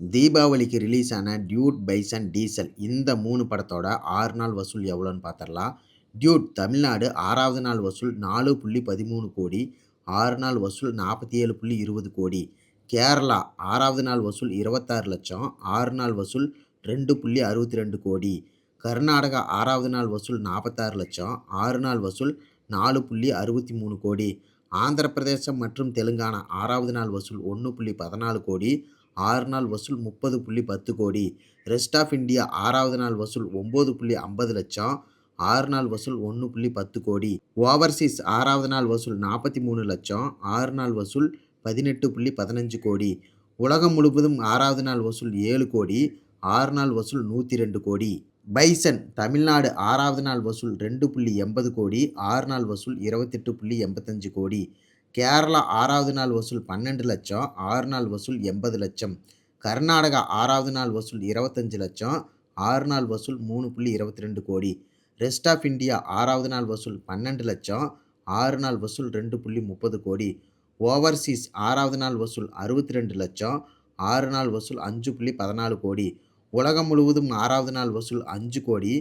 தீபாவளிக்கு ரிலீஸ் ஆன Dude bison diesel இந்த மூணு படத்தோட ஆறு நாள் வசூல் எவ்வளோன்னு பார்த்துடலாம் டியூட் தமிழ்நாடு ஆறாவது நாள் வசூல் நாலு புள்ளி பதிமூணு கோடி ஆறு நாள் வசூல் நாற்பத்தி ஏழு புள்ளி இருபது கோடி. கேரளா ஆறாவது நாள் வசூல் இருபத்தாறு லட்சம் ஆறு நாள் வசூல் ரெண்டு புள்ளி அறுபத்தி ரெண்டு கோடி. கர்நாடகா ஆறாவது நாள் வசூல் நாற்பத்தாறு லட்சம் ஆறு நாள் வசூல் நாலு புள்ளி அறுபத்தி மூணு கோடி. ஆந்திர பிரதேசம் மற்றும் தெலுங்கானா ஆறாவது நாள் வசூல் ஒன்று புள்ளி பதினாலு கோடி ஆறு நாள் வசூல் முப்பது புள்ளி பத்து கோடி. ரெஸ்ட் ஆஃப் இந்தியா ஆறாவது நாள் வசூல் ஒம்பது புள்ளி ஐம்பது லட்சம். ஆறு நாள் வசூல் ஒன்று புள்ளி பத்து கோடி. ஓவர்சீஸ் ஆறாவது நாள் வசூல் நாற்பத்தி மூணு லட்சம். ஆறு நாள் வசூல் பதினெட்டு புள்ளி பதினஞ்சு கோடி. உலகம் முழுவதும் ஆறாவது நாள் வசூல் ஏழு கோடி. ஆறு நாள் வசூல் நூற்றி ரெண்டு கோடி. பைசன் தமிழ்நாடு ஆறாவது நாள் வசூல் ரெண்டு புள்ளி எண்பது கோடி. ஆறு நாள் வசூல் இருபத்தெட்டு புள்ளி எண்பத்தஞ்சு கோடி. கேரளா ஆறாவது நாள் வசூல் பன்னெண்டு லட்சம் ஆறு நாள் வசூல் எண்பது லட்சம் கர்நாடகா ஆறாவது நாள் வசூல் இருபத்தஞ்சு லட்சம் ஆறு நாள் வசூல் மூணு புள்ளி இருபத்தி ரெண்டு கோடி ரெஸ்ட் ஆஃப் இந்தியா ஆறாவது நாள் வசூல் பன்னெண்டு லட்சம் ஆறு நாள் வசூல் ரெண்டு புள்ளி முப்பது கோடி ஓவர்சீஸ் ஆறாவது நாள் வசூல் அறுபத்தி ரெண்டு லட்சம் ஆறு நாள் வசூல் அஞ்சு புள்ளி பதினாலு கோடி உலகம் முழுவதும் ஆறாவது நாள் வசூல் அஞ்சு கோடி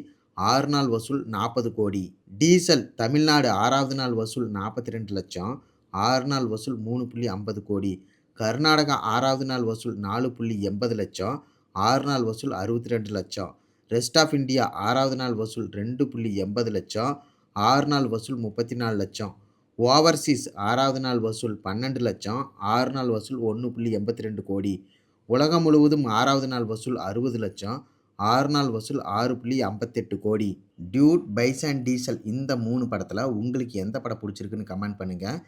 ஆறு நாள் வசூல் நாற்பது கோடி டீசல் தமிழ்நாடு ஆறாவது நாள் வசூல் நாற்பத்தி ரெண்டு லட்சம் ஆறு நாள் வசூல் மூணு புள்ளி ஐம்பது கோடி. கர்நாடகா ஆறாவது நாள் வசூல் நாலு புள்ளி எண்பது லட்சம். ஆறு நாள் வசூல் அறுபத்தி ரெண்டு லட்சம். ரெஸ்ட் ஆஃப் இந்தியா ஆறாவது நாள் வசூல் ரெண்டு புள்ளி எண்பது லட்சம். ஆறு நாள் வசூல் முப்பத்தி நாலு லட்சம். ஓவர்சீஸ் ஆறாவது நாள் வசூல் பன்னெண்டு லட்சம். ஆறு நாள் வசூல் ஒன்று புள்ளி எண்பத்தி ரெண்டு கோடி. உலகம் முழுவதும் ஆறாவது நாள் வசூல் அறுபது லட்சம். ஆறு நாள் வசூல் ஆறு புள்ளி ஐம்பத்தெட்டு கோடி. டியூட் பைஸ் அண்ட் டீசல் இந்த மூணு படத்தில் உங்களுக்கு எந்த படம் பிடிச்சிருக்குன்னு கமெண்ட் பண்ணுங்கள்